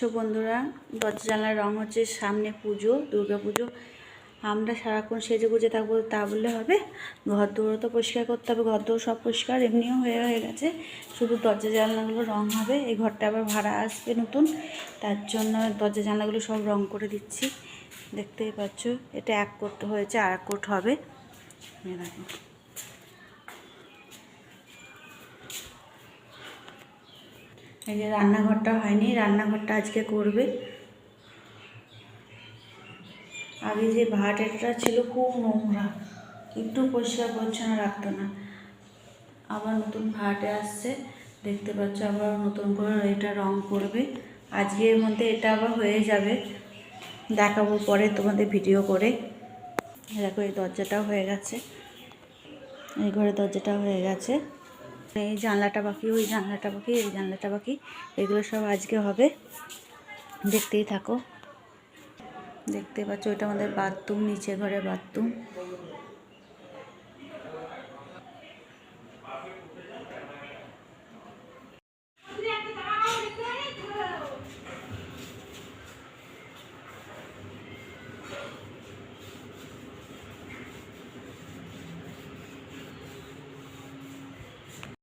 So বন্ধুরা? দরজা জানলার রং হচ্ছে সামনে পুজো, দুর্গা পুজো। আমরা সারাক্ষণ সেজে গুজে থাকব তা বললে হবে। ঘর দৌড়ও তো পরিষ্কার করতে হবে ঘর দৌড় সব পরিষ্কার, এমনিও হয়ে হয়ে গেছে। শুধু দরজা জানলাগুলো রং হবে, এই ঘরটা আবার ভাড়া আসবে নতুন। তার জন্য দরজা জানলাগুলো সব রং করে দিচ্ছি। দেখতেই পাচ্ছ, এটা এক কোট হয়েছে, আর এক কোট হবে। দেখো। এই যে রান্নাঘরটা হয়নি, রান্নাঘরটা আজকে করবে। আগে যে ভাড়াটা ছিল খুব নোংরা একটু পরিষ্কার পরিচ্ছন্ন রাখতো না। আবার নতুন ভাটে আসছে, দেখতে পাচ্ছ আবার নতুন করে এটা রং করবে। আজকের মধ্যে এটা আবার হয়ে যাবে, দেখাবো পরে তোমাদের ভিডিও করে। দেখো এই দরজাটাও হয়ে গেছে, এই ঘরে দরজাটাও হয়ে গেছে। এই জানলাটা বাকি, ওই জানলাটা বাকি, এই জানলাটা বাকি। এগুলো সব আজকে হবে। দেখতেই থাকো। দেখতে পাচ্ছ, ওইটা আমাদের বাথরুম, নিচে ঘরে বাথরুম।